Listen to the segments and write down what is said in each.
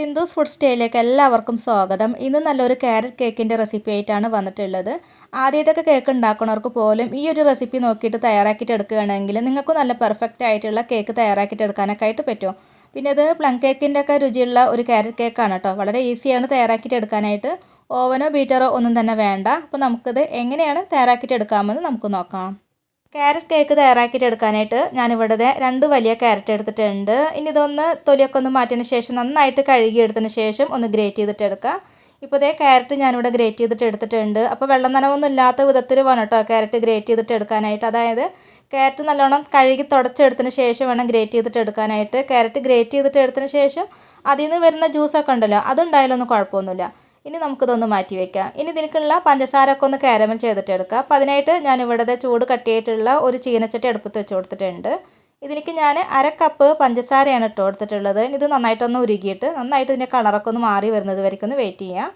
Sindhu's food സ്റ്റൈലിലേക്ക് എല്ലാവർക്കും സ്വാഗതം. ഇന്ന് നല്ലൊരു ക്യാരറ്റ് കേക്കിന്റെ റെസിപ്പി ആയിട്ടാണ് വന്നിട്ടുള്ളത്. ആദ്യമായിട്ടൊക്കെ കേക്ക് ഉണ്ടാക്കുന്നവർക്ക് പോലും ഈ ഒരു റെസിപ്പി നോക്കിയിട്ട് തയ്യാറാക്കിയിട്ട് എടുക്കുകയാണെങ്കിൽ നിങ്ങൾക്ക് നല്ല പെർഫെക്റ്റ് ആയിട്ടുള്ള കേക്ക് തയ്യാറാക്കിയിട്ട് എടുക്കാനൊക്കെ ആയിട്ട് പറ്റും. പിന്നെ അത് പ്ലം കേക്കിന്റെ ഒക്കെ രുചിയുള്ള ഒരു ക്യാരറ്റ് കേക്കാണ് കേട്ടോ. വളരെ ഈസിയാണ് തയ്യാറാക്കിയിട്ട് എടുക്കാനായിട്ട്. ഓവനോ ബീറ്ററോ ഒന്നും തന്നെ വേണ്ട. അപ്പോൾ നമുക്കിത് എങ്ങനെയാണ് തയ്യാറാക്കിയിട്ട് എടുക്കാമെന്ന് നമുക്ക് നോക്കാം. ക്യാരറ്റ് കേക്ക് തയ്യാറാക്കിയിട്ട് എടുക്കാനായിട്ട് ഞാനിവിടെ രണ്ട് വലിയ ക്യാരറ്റ് എടുത്തിട്ടുണ്ട്. ഇനി ഇതൊന്ന് തൊലിയൊക്കെ ഒന്ന് മാറ്റിയതിന് ശേഷം നന്നായിട്ട് കഴുകി എടുത്തതിന് ശേഷം ഒന്ന് ഗ്രേറ്റ് ചെയ്തിട്ട് എടുക്കുക ഇപ്പോൾ ഇതേ ക്യാരറ്റ് ഞാനിവിടെ ഗ്രേറ്റ് ചെയ്തിട്ട് എടുത്തിട്ടുണ്ട്. അപ്പോൾ വെള്ളം നനവൊന്നും ഇല്ലാത്ത വിധത്തിൽ വേണം കേട്ടോ ക്യാരറ്റ് ഗ്രേറ്റ് ചെയ്തിട്ട് എടുക്കാനായിട്ട്. അതായത് ക്യാരറ്റ് നല്ലോണം കഴുകി തുടച്ചെടുത്തതിന് ശേഷം വേണം ഗ്രേറ്റ് ചെയ്തിട്ട് എടുക്കാനായിട്ട്. ക്യാരറ്റ് ഗ്രേറ്റ് ചെയ്തിട്ട് എടുത്തതിന് ശേഷം അതിൽ നിന്ന് വരുന്ന ജ്യൂസൊക്കെ ഉണ്ടല്ലോ അതുണ്ടായാലൊന്നും കുഴപ്പമൊന്നുമില്ല. ഇനി നമുക്കിതൊന്ന് മാറ്റി വെക്കാം. ഇനി ഇതിലേക്കുള്ള പഞ്ചസാര ഒക്കെ ഒന്ന് കാരമൽ ചെയ്തിട്ട് എടുക്കുക അപ്പോൾ അതിനായിട്ട് ഞാൻ ഇവിടുത്തെ ചൂട് കട്ടിയായിട്ടുള്ള ഒരു ചീനച്ചട്ടി അടുപ്പത്ത് വെച്ച് കൊടുത്തിട്ടുണ്ട്. ഇതിലേക്ക് ഞാൻ അര കപ്പ് പഞ്ചസാരയാണ് ഇട്ട് കൊടുത്തിട്ടുള്ളത്. ഇത് നന്നായിട്ടൊന്ന് ഉരുകിയിട്ട് നന്നായിട്ട് ഇതിന്റെ കളറൊക്കെ ഒന്ന് മാറി വരുന്നത് വരയ്ക്ക് ഒന്ന് വെയിറ്റ് ചെയ്യാം.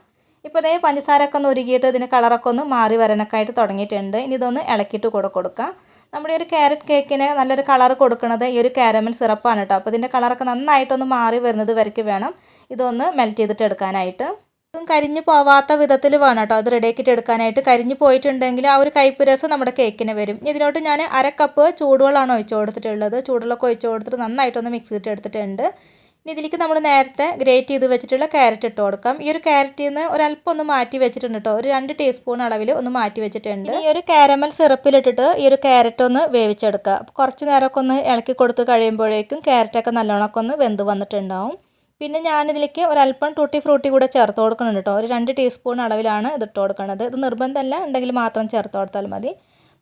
ഇപ്പോൾ ഇതേ പഞ്ചസാരൊക്കെ ഒന്ന് ഉരുകിയിട്ട് ഇതിന്റെ കളറൊക്കെ ഒന്ന് മാറി വരാനൊക്കെ ആയിട്ട് തുടങ്ങിയിട്ടുണ്ട്. ഇനി ഇതൊന്ന് ഇളക്കിയിട്ട് കൂടെ കൊടുക്കാം. നമ്മുടെ ഒരു ക്യാരറ്റ് കേക്കിന് നല്ലൊരു കളർ കൊടുക്കുന്നത് ഈ ഒരു കാരമൽ സിറപ്പാണ് കേട്ടോ. അപ്പോൾ ഇതിന്റെ കളറൊക്കെ നന്നായിട്ടൊന്ന് മാറി വരുന്നത് വരയ്ക്ക് വേണം ഇതൊന്ന് മെൽറ്റ് ചെയ്തിട്ട് എടുക്കാനായിട്ട്. കരിഞ്ഞു പോവാത്ത വിധത്തിൽ വേണം കേട്ടോ. അത് റെഡിയാക്കിയിട്ട് എടുക്കാനായിട്ട്. കരിഞ്ഞു പോയിട്ടുണ്ടെങ്കിൽ ആ ഒരു കയ്പ്പ് രസം നമ്മുടെ കേക്കിന് വരും. ഇതിനോട്ട് ഞാൻ അര കപ്പ് ചൂടുവെള്ളമാണ് ഒഴിച്ചു കൊടുത്തിട്ടുള്ളത്. ചൂടുവെള്ളമൊക്കെ ഒഴിച്ചു കൊടുത്തിട്ട് നന്നായിട്ടൊന്ന് മിക്സ് ചെയ്തിട്ട് എടുത്തിട്ടുണ്ട്. ഇനി ഇതിലേക്ക് നമ്മൾ നേരത്തെ ഗ്രേറ്റ് ചെയ്ത് വെച്ചിട്ടുള്ള ക്യാരറ്റ് ഇട്ട് കൊടുക്കാം. ഈ ഒരു ക്യാരറ്റിൽ നിന്ന് ഒരല്പം ഒന്ന് മാറ്റി വെച്ചിട്ടുണ്ട് കേട്ടോ. ഒരു രണ്ട് ടീസ്പൂൺ അളവിൽ ഒന്ന് മാറ്റി വെച്ചിട്ടുണ്ട്. ഈ ഒരു കാരമൽ സിറപ്പിലിട്ടിട്ട് ഈ ഒരു ക്യാരറ്റ് ഒന്ന് വേവിച്ചെടുക്കുക. കുറച്ച് നേരമൊക്കെ ഒന്ന് ഇളക്കി കൊടുത്ത് കഴിയുമ്പോഴേക്കും ക്യാരറ്റൊക്കെ നല്ലോണമൊക്കെ ഒന്ന് വെന്ത് വന്നിട്ടുണ്ടാവും. പിന്നെ ഞാനിതിലേക്ക് ഒരല്പം ടൂട്ടി ഫ്രൂട്ടി കൂടെ ചേർത്ത് കൊടുക്കുന്നുണ്ട് കേട്ടോ ഒരു രണ്ട് ടീസ്പൂൺ അളവിലാണ് ഇത് കൊടുക്കുന്നത് ഇത് നിർബന്ധമല്ല ഉണ്ടെങ്കിൽ മാത്രം ചേർത്ത് കൊടുത്താൽ മതി.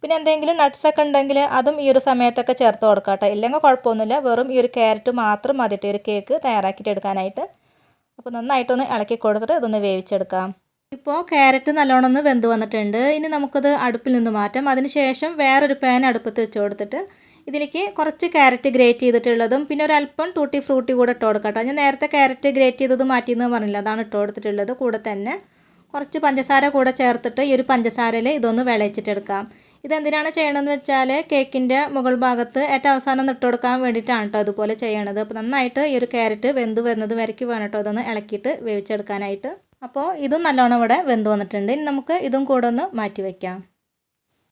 പിന്നെ എന്തെങ്കിലും നട്ട്സ് ഒക്കെ ഉണ്ടെങ്കിൽ അതും ഈ ഒരു സമയത്തൊക്കെ ചേർത്ത് കൊടുക്കാം കേട്ടോ ഇല്ലെങ്കിൽ കുഴപ്പമൊന്നുമില്ല. വെറും ഈ ഒരു ക്യാരറ്റ് മാത്രം മതിയിട്ട് ഒരു കേക്ക് തയ്യാറാക്കിയിട്ട് എടുക്കാനായിട്ട്. അപ്പോൾ നന്നായിട്ടൊന്ന് ഇളക്കി കൊടുത്തിട്ട് ഇതൊന്ന് വേവിച്ചെടുക്കാം. ഇപ്പോൾ ക്യാരറ്റ് നല്ലോണം ഒന്ന് വെന്ത് വന്നിട്ടുണ്ട്. ഇനി നമുക്കത് അടുപ്പിൽ നിന്ന് മാറ്റാം. അതിന് ശേഷം വേറൊരു പാൻ അടുപ്പത്ത് വെച്ച് കൊടുത്തിട്ട് ഇതിലേക്ക് കുറച്ച് ക്യാരറ്റ് ഗ്രേറ്റ് ചെയ്തിട്ടുള്ളതും പിന്നെ ഒരു അല്പം ടൂട്ടി ഫ്രൂട്ടി കൂടെ ഇട്ട് കൊടുക്കാം കേട്ടോ. ഞാൻ നേരത്തെ ക്യാരറ്റ് ഗ്രേറ്റ് ചെയ്തത് മാറ്റിയെന്ന് പറഞ്ഞില്ല. അതാണ് ഇട്ട് കൊടുത്തിട്ടുള്ളത്. കൂടെ തന്നെ കുറച്ച് പഞ്ചസാര കൂടെ ചേർത്തിട്ട് ഈ ഒരു പഞ്ചസാരയിൽ ഇതൊന്ന് വിളയിച്ചിട്ടെടുക്കാം ഇതെന്തിനാണ് ചെയ്യണമെന്ന് വെച്ചാൽ കേക്കിന്റെ മുകൾ ഭാഗത്ത് ഏറ്റവും അവസാനം ഇട്ട് കൊടുക്കാൻ വേണ്ടിയിട്ടാണ് കേട്ടോ അതുപോലെ ചെയ്യണത്. അപ്പോൾ നന്നായിട്ട് ഈ ഒരു ക്യാരറ്റ് വെന്ത് വരുന്നത് വരയ്ക്ക് വേണം ഇതൊന്ന് ഇളക്കിയിട്ട് വേവിച്ചെടുക്കാനായിട്ട്. അപ്പോൾ ഇതും നല്ലോണം ഇവിടെ വെന്ത് വന്നിട്ടുണ്ട്. ഇനി നമുക്ക് ഇതും കൂടെ ഒന്ന് മാറ്റി വയ്ക്കാം.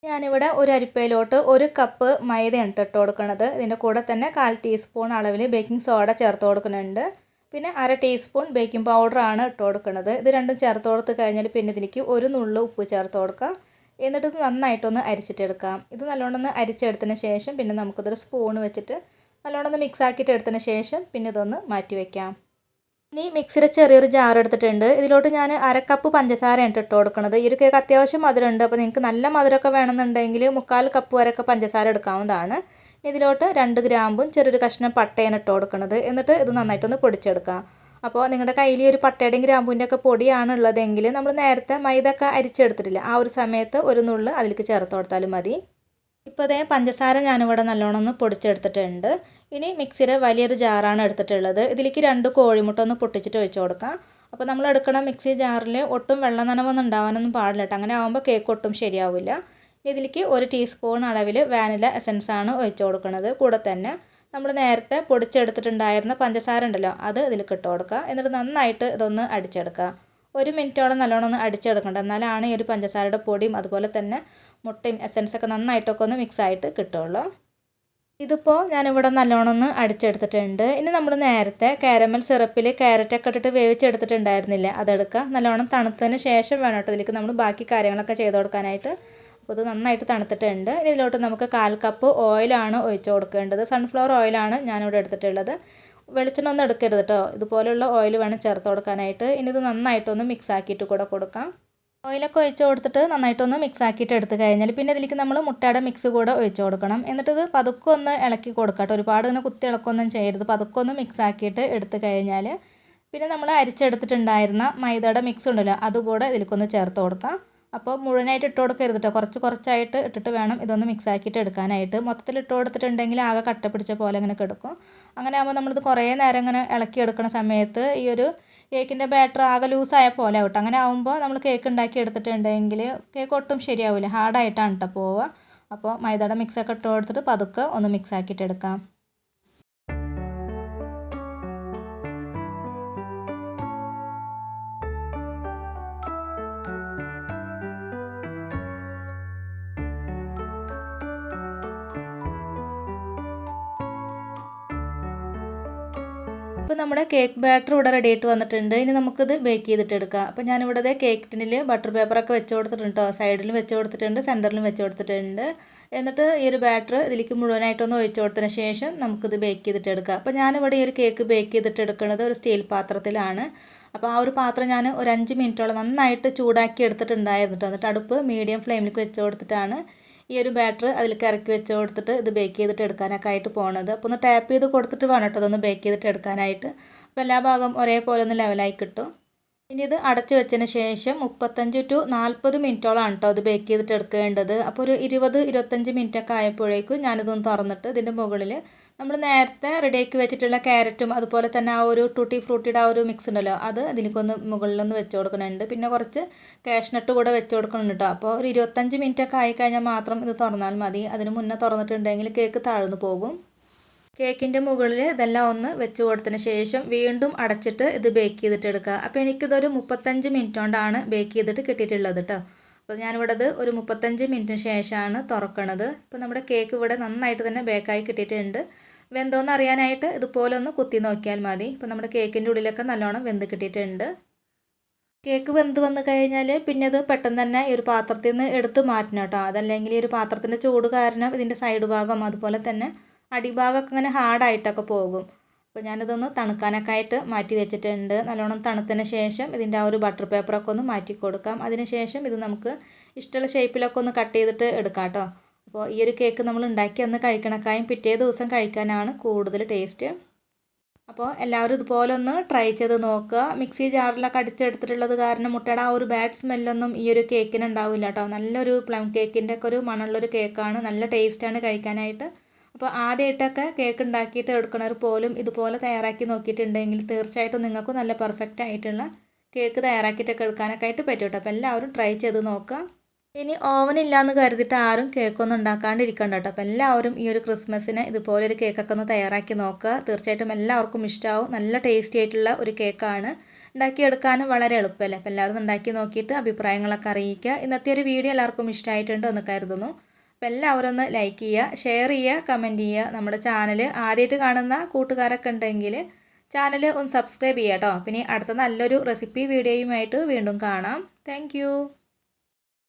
ഞാനിവിടെ ഒരു അരിപ്പയിലോട്ട് ഒരു കപ്പ് മൈദയാണ് ഇട്ട് കൊടുക്കുന്നത്. ഇതിന്റെ കൂടെ തന്നെ കാൽ ടീസ്പൂൺ അളവിൽ ബേക്കിംഗ് സോഡ ചേർത്ത് കൊടുക്കുന്നുണ്ട്. പിന്നെ അര ടീസ്പൂൺ ബേക്കിംഗ് പൗഡറാണ് ഇട്ട് കൊടുക്കുന്നത്. ഇത് രണ്ടും ചേർത്ത് കൊടുത്ത് കഴിഞ്ഞാൽ പിന്നെ ഇതിലേക്ക് ഒരു നുള്ളു ഉപ്പ് ചേർത്ത് കൊടുക്കാം എന്നിട്ട് ഇത് നന്നായിട്ടൊന്ന് അരിച്ചിട്ടെടുക്കാം. ഇത് നല്ലോണം ഒന്ന് അരിച്ചെടുത്തതിന് ശേഷം പിന്നെ നമുക്കിതൊരു സ്പൂൺ വെച്ചിട്ട് നല്ലോണം ഒന്ന് മിക്സ് ആക്കിയിട്ട് എടുത്തതിന് ശേഷം പിന്നെ ഇതൊന്ന് മാറ്റി വയ്ക്കാം ഇനി മിക്സിയുടെ ചെറിയൊരു ജാർ എടുത്തിട്ടുണ്ട്. ഇതിലോട്ട് ഞാൻ അര കപ്പ് പഞ്ചസാരയാണ് ഇട്ട് കൊടുക്കുന്നത് ഈ ഒരു കേക്ക് അത്യാവശ്യം മധുരമുണ്ട്. അപ്പോൾ നിങ്ങൾക്ക് നല്ല മധുരമൊക്കെ വേണമെന്നുണ്ടെങ്കിൽ മുക്കാൽ കപ്പ് വരെയൊക്കെ പഞ്ചസാര എടുക്കാവുന്നതാണ്. ഇതിലോട്ട് രണ്ട് ഗ്രാമ്പും ചെറിയൊരു കഷ്ണം പട്ടയാണ് ഇട്ട് കൊടുക്കുന്നത് എന്നിട്ട് ഇത് നന്നായിട്ടൊന്ന് പൊടിച്ചെടുക്കാം. അപ്പോൾ നിങ്ങളുടെ കയ്യിൽ ഈ ഒരു പട്ടയുടെയും ഗ്രാമ്പൂന്റെ ഒക്കെ പൊടിയാണ് ഉള്ളതെങ്കിൽ നമ്മൾ നേരത്തെ മൈദ ഒക്കെ അരിച്ചെടുത്തിട്ടില്ല. ആ ഒരു സമയത്ത് ഒരു നുള്ള് അതിലേക്ക് ചേർത്ത് കൊടുത്താലും മതി. ഇപ്പോൾ അതേ പഞ്ചസാര ഞാനിവിടെ നല്ലോണം ഒന്ന് പൊടിച്ചെടുത്തിട്ടുണ്ട്. ഇനി മിക്സിയുടെ വലിയൊരു ജാറാണ് എടുത്തിട്ടുള്ളത്. ഇതിലേക്ക് രണ്ട് കോഴിമുട്ട ഒന്ന് പൊട്ടിച്ചിട്ട് ഒഴിച്ച് കൊടുക്കാം. അപ്പോൾ നമ്മൾ എടുക്കണ മിക്സി ജാറിൽ ഒട്ടും വെള്ളം നനവൊന്നും ഉണ്ടാവാനൊന്നും പാടില്ല കേട്ടോ. അങ്ങനെ ആകുമ്പോൾ കേക്ക് ഒട്ടും ശരിയാവില്ല. ഇതിലേക്ക് ഒരു ടീസ്പൂൺ അളവിൽ വാനില എസൻസ് ആണ് ഒഴിച്ചു കൊടുക്കുന്നത് കൂടെ തന്നെ നമ്മൾ നേരത്തെ പൊടിച്ചെടുത്തിട്ടുണ്ടായിരുന്ന പഞ്ചസാര ഉണ്ടല്ലോ അത് ഇതിൽ ഇട്ട് കൊടുക്കുക. എന്നിട്ട് നന്നായിട്ട് ഇതൊന്ന് അടിച്ചെടുക്കുക. ഒരു മിനിറ്റോളം നല്ലോണം ഒന്ന് അടിച്ചെടുക്കണ്ട. എന്നാലാണ് ഈ ഒരു പഞ്ചസാരയുടെ പൊടിയും അതുപോലെ തന്നെ മുട്ടയും എസൻസൊക്കെ നന്നായിട്ടൊക്കെ ഒന്ന് മിക്സ് ആയിട്ട് കിട്ടുള്ളൂ. ഇതിപ്പോൾ ഞാനിവിടെ നല്ലോണം ഒന്ന് അടിച്ചെടുത്തിട്ടുണ്ട്. ഇനി നമ്മൾ നേരത്തെ കാരമൽ സിറപ്പിൽ ക്യാരറ്റൊക്കെ ഇട്ടിട്ട് വേവിച്ചെടുത്തിട്ടുണ്ടായിരുന്നില്ല? അതെടുക്കുക. നല്ലോണം തണുത്തതിന് ശേഷം വേണം കേട്ടോ ഇതിലേക്ക് നമ്മൾ ബാക്കി കാര്യങ്ങളൊക്കെ ചെയ്ത് കൊടുക്കാനായിട്ട്. അപ്പോൾ ഇത് നന്നായിട്ട് തണുത്തിട്ടുണ്ട്. ഇനി ഇതിലോട്ട് നമുക്ക് കാൽ കപ്പ് ഓയിലാണ് ഒഴിച്ച് കൊടുക്കേണ്ടത്. സൺഫ്ലവർ ഓയിലാണ് ഞാനിവിടെ എടുത്തിട്ടുള്ളത്. വെളിച്ചെണ്ണ ഒന്നും എടുക്കരുത് കേട്ടോ. ഇതുപോലുള്ള ഓയിൽ വേണം ചേർത്ത് കൊടുക്കാനായിട്ട്. ഇനി ഇത് നന്നായിട്ടൊന്ന് മിക്സ് ആക്കിയിട്ട് കൂടെ കൊടുക്കാം. ഓയിലൊക്കെ ഒഴിച്ച് കൊടുത്തിട്ട് നന്നായിട്ടൊന്ന് മിക്സ് ആക്കിയിട്ട് എടുത്ത് കഴിഞ്ഞാൽ പിന്നെ ഇതിലേക്ക് നമ്മൾ മുട്ടയുടെ മിക്സ് കൂടെ ഒഴിച്ച് കൊടുക്കണം. എന്നിട്ട് ഇത് പതുക്കെ ഒന്ന് ഇളക്കി കൊടുക്കട്ടെ. ഒരുപാട് ഇങ്ങനെ കുത്തി ഇളക്കൊന്നും ചെയ്യരുത്. പതുക്കെ ഒന്ന് മിക്സ് ആക്കിയിട്ട് എടുത്ത് കഴിഞ്ഞാൽ പിന്നെ നമ്മൾ അരിച്ചെടുത്തിട്ടുണ്ടായിരുന്ന മൈദയുടെ മിക്സ് ഉണ്ടല്ലോ അതുകൂടെ ഇതിലേക്കൊന്ന് ചേർത്ത് കൊടുക്കാം. അപ്പോൾ മുഴുവനായിട്ട് ഇട്ട് കൊടുക്കരുത് കേട്ടോ കുറച്ച് കുറച്ചായിട്ട് ഇട്ടിട്ട് വേണം ഇതൊന്ന് മിക്സ് ആക്കിയിട്ട് എടുക്കാനായിട്ട്. മൊത്തത്തിൽ ഇട്ട് കൊടുത്തിട്ടുണ്ടെങ്കിൽ ആകെ കട്ട പിടിച്ച പോലെ ഇങ്ങനെ കിടക്കും. അങ്ങനെ ആകുമ്പോൾ നമ്മളിത് കുറേ നേരം ഇങ്ങനെ ഇളക്കി എടുക്കുന്ന സമയത്ത് ഈ ഒരു കേക്കിന്റെ ബാറ്റർ ആകെ ലൂസായ പോലെ ആവട്ടെ. അങ്ങനെ ആകുമ്പോൾ നമ്മൾ കേക്ക് ഉണ്ടാക്കി എടുത്തിട്ടുണ്ടെങ്കിൽ കേക്ക് ഒട്ടും ശരിയാവില്ല ഹാർഡായിട്ടാണ് കേട്ടോ പോവുക. അപ്പോൾ മൈദയുടെ മിക്സൊക്കെ ഇട്ട് കൊടുത്തിട്ട് പതുക്കെ ഒന്ന് മിക്സ് ആക്കിയിട്ട് അപ്പോൾ നമ്മുടെ കേക്ക് ബാറ്റർ ഇവിടെ റെഡി ആയിട്ട് വന്നിട്ടുണ്ട്. ഇനി നമുക്കിത് ബേക്ക് ചെയ്തിട്ട് എടുക്കാം. അപ്പോൾ ഞാനിവിടെ ദേ കേക്ക് ടിന്നിൽ ബട്ടർ പേപ്പറൊക്കെ വെച്ച് കൊടുത്തിട്ടുണ്ട് സൈഡിലും വെച്ച് കൊടുത്തിട്ടുണ്ട് സെന്ററിലും വെച്ച് കൊടുത്തിട്ടുണ്ട്. എന്നിട്ട് ഈ ഒരു ബാറ്റർ ഇതിലേക്ക് മുഴുവനായിട്ടൊന്ന് ഒഴിച്ച് കൊടുത്തതിന് ശേഷം നമുക്കിത് ബേക്ക് ചെയ്തിട്ട് എടുക്കാം. അപ്പോൾ ഞാനിവിടെ ഈ ഒരു കേക്ക് ബേക്ക് ചെയ്തിട്ട് എടുക്കുന്നത് ഒരു സ്റ്റീൽ പാത്രത്തിലാണ്. അപ്പോൾ ആ ഒരു പാത്രം ഞാൻ ഒരു അഞ്ച് മിനിറ്റോളം നന്നായിട്ട് ചൂടാക്കി എടുത്തിട്ടുണ്ടായിരുന്നു കേട്ടോ എന്നിട്ട് അടുപ്പ് മീഡിയം ഫ്ലെയിമിലേക്ക് വെച്ച് കൊടുത്തിട്ടാണ് ഈ ഒരു ബാറ്റർ അതിലേക്ക് ഇറക്കി വെച്ച് കൊടുത്തിട്ട് ഇത് ബേക്ക് ചെയ്തിട്ട് എടുക്കാനൊക്കെ ആയിട്ട് പോണത്. അപ്പോൾ ഒന്ന് ടാപ്പ് ചെയ്ത് കൊടുത്തിട്ട് വേണം കേട്ടോ അതൊന്ന് ബേക്ക് ചെയ്തിട്ട് എടുക്കാനായിട്ട്. അപ്പോൾ എല്ലാ ഭാഗം ഒരേപോലെ ഒന്ന് ലെവലായി കിട്ടും. ഇനി ഇത് അടച്ചു വെച്ചതിന് ശേഷം മുപ്പത്തഞ്ച് ടു നാൽപ്പത് മിനിറ്റോളാണ് കേട്ടോ അത് ബേക്ക് ചെയ്തിട്ട് എടുക്കേണ്ടത്. അപ്പോൾ ഒരു ഇരുപത് ഇരുപത്തഞ്ച് മിനിറ്റൊക്കെ ആയപ്പോഴേക്കും ഞാനിതൊന്ന് തുറന്നിട്ട് ഇതിന്റെ മുകളിൽ നമ്മൾ നേരത്തെ റെഡിയാക്കി വെച്ചിട്ടുള്ള ക്യാരറ്റും അതുപോലെ തന്നെ ആ ഒരു ടൂട്ടി ഫ്രൂട്ടിയുടെ ആ ഒരു മിക്സ് ഉണ്ടല്ലോ അത് അതിലേക്കൊന്ന് മുകളിലൊന്ന് വെച്ച് കൊടുക്കുന്നുണ്ട്. പിന്നെ കുറച്ച് കാഷ്നട്ട് കൂടെ വെച്ച് കൊടുക്കുന്നുണ്ട് കേട്ടോ അപ്പോൾ ഒരു ഇരുപത്തഞ്ച് മിനിറ്റ് ഒക്കെ ആയിക്കഴിഞ്ഞാൽ മാത്രം ഇത് തുറന്നാൽ മതി. അതിന് മുന്നേ തുറന്നിട്ടുണ്ടെങ്കിൽ കേക്ക് താഴ്ന്നു പോകും. കേക്കിന്റെ മുകളിൽ ഇതെല്ലാം ഒന്ന് വെച്ച് കൊടുത്തതിന് ശേഷം വീണ്ടും അടച്ചിട്ട് ഇത് ബേക്ക് ചെയ്തിട്ട് എടുക്കുക. അപ്പോൾ എനിക്കിതൊരു മുപ്പത്തഞ്ച് മിനിറ്റ് കൊണ്ടാണ് ബേക്ക് ചെയ്തിട്ട് കിട്ടിയിട്ടുള്ളത് കേട്ടോ അപ്പോൾ ഞാനിവിടെ അത് ഒരു മുപ്പത്തഞ്ച് മിനിറ്റിന് ശേഷമാണ് തുറക്കണത്. ഇപ്പോൾ നമ്മുടെ കേക്ക് ഇവിടെ നന്നായിട്ട് തന്നെ ബേക്കായി കിട്ടിയിട്ടുണ്ട്. വെന്തോന്ന് അറിയാനായിട്ട് ഇതുപോലെ ഒന്ന് കുത്തി നോക്കിയാൽ മതി. ഇപ്പോൾ നമ്മുടെ കേക്കിന്റെ ഉള്ളിലൊക്കെ നല്ലോണം വെന്ത് കിട്ടിയിട്ടുണ്ട്. കേക്ക് വെന്ത് വന്നു കഴിഞ്ഞാൽ പിന്നെ അത് പെട്ടെന്ന് തന്നെ ഈ ഒരു പാത്രത്തിൽ നിന്ന് എടുത്ത് മാറ്റണം കേട്ടോ. അതല്ലെങ്കിൽ ഈ ഒരു പാത്രത്തിന്റെ ചൂട് കാരണം ഇതിന്റെ സൈഡ് ഭാഗം അതുപോലെ തന്നെ അടിഭാഗമൊക്കെ ഇങ്ങനെ ഹാർഡായിട്ടൊക്കെ പോകും. അപ്പോൾ ഞാനിതൊന്ന് തണുക്കാനൊക്കെ ആയിട്ട് മാറ്റി വെച്ചിട്ടുണ്ട്. നല്ലോണം തണുത്തതിന് ശേഷം ഇതിന്റെ ആ ഒരു ബട്ടർ പേപ്പറൊക്കെ ഒന്ന് മാറ്റി കൊടുക്കാം. അതിന് ശേഷം ഇത് നമുക്ക് ഇഷ്ടമുള്ള ഷേപ്പിലൊക്കെ ഒന്ന് കട്ട് ചെയ്തിട്ട് എടുക്കാം കേട്ടോ. അപ്പോൾ ഈ ഒരു കേക്ക് നമ്മൾ ഉണ്ടാക്കി അന്ന് കഴിക്കണക്കായും പിറ്റേ ദിവസം കഴിക്കാനാണ് കൂടുതൽ ടേസ്റ്റ്. അപ്പോൾ എല്ലാവരും ഇതുപോലെ ഒന്ന് ട്രൈ ചെയ്ത് നോക്കുക. മിക്സി ജാറിലൊക്കെ അടിച്ചെടുത്തിട്ടുള്ളത് കാരണം മുട്ടയുടെ ആ ഒരു ബാഡ് സ്മെല്ലൊന്നും ഈ ഒരു കേക്കിന് ഉണ്ടാവില്ല കേട്ടോ. നല്ലൊരു പ്ലം കേക്കിന്റെ ഒക്കെ ഒരു മണമുള്ളൊരു കേക്കാണ്. നല്ല ടേസ്റ്റാണ് കഴിക്കാനായിട്ട്. അപ്പോൾ ആദ്യമായിട്ടൊക്കെ കേക്ക് ഉണ്ടാക്കിയിട്ട് എടുക്കണവർ പോലും ഇതുപോലെ തയ്യാറാക്കി നോക്കിയിട്ടുണ്ടെങ്കിൽ തീർച്ചയായിട്ടും നിങ്ങൾക്കും നല്ല പെർഫെക്റ്റ് ആയിട്ടുള്ള കേക്ക് തയ്യാറാക്കിയിട്ടൊക്കെ എടുക്കാനൊക്കെ ആയിട്ട് പറ്റും കേട്ടോ. അപ്പോൾ എല്ലാവരും ട്രൈ ചെയ്ത് നോക്കുക. ഇനി ഓവൻ ഇല്ലയെന്ന് കരുതിയിട്ട് ആരും കേക്കൊന്നും ഉണ്ടാക്കാണ്ടിരിക്കണ്ട കേട്ടോ. അപ്പോൾ എല്ലാവരും ഈ ഒരു ക്രിസ്മസിന് ഇതുപോലെ ഒരു കേക്കൊക്കെ ഒന്ന് തയ്യാറാക്കി നോക്കുക. തീർച്ചയായിട്ടും എല്ലാവർക്കും ഇഷ്ടമാവും നല്ല ടേസ്റ്റി ആയിട്ടുള്ള ഒരു കേക്കാണ് ഉണ്ടാക്കിയെടുക്കാനും വളരെ എളുപ്പമല്ലേ? അപ്പോൾ എല്ലാവരും ഉണ്ടാക്കി നോക്കിയിട്ട് അഭിപ്രായങ്ങളൊക്കെ അറിയിക്കുക. ഇന്നത്തെ ഒരു വീഡിയോ എല്ലാവർക്കും ഇഷ്ടമായിട്ടുണ്ട് എന്ന് കരുതുന്നു. അപ്പോൾ എല്ലാവരും ഒന്ന് ലൈക്ക് ചെയ്യുക ഷെയർ ചെയ്യുക കമന്റ് ചെയ്യുക. നമ്മുടെ ചാനൽ ആദ്യമായിട്ട് കാണുന്ന കൂട്ടുകാരൊക്കെ ഉണ്ടെങ്കിൽ ചാനൽ ഒന്ന് സബ്സ്ക്രൈബ് ചെയ്യാം കേട്ടോ. പിന്നെ അടുത്ത നല്ലൊരു റെസിപ്പി വീഡിയോയുമായിട്ട് വീണ്ടും കാണാം. താങ്ക്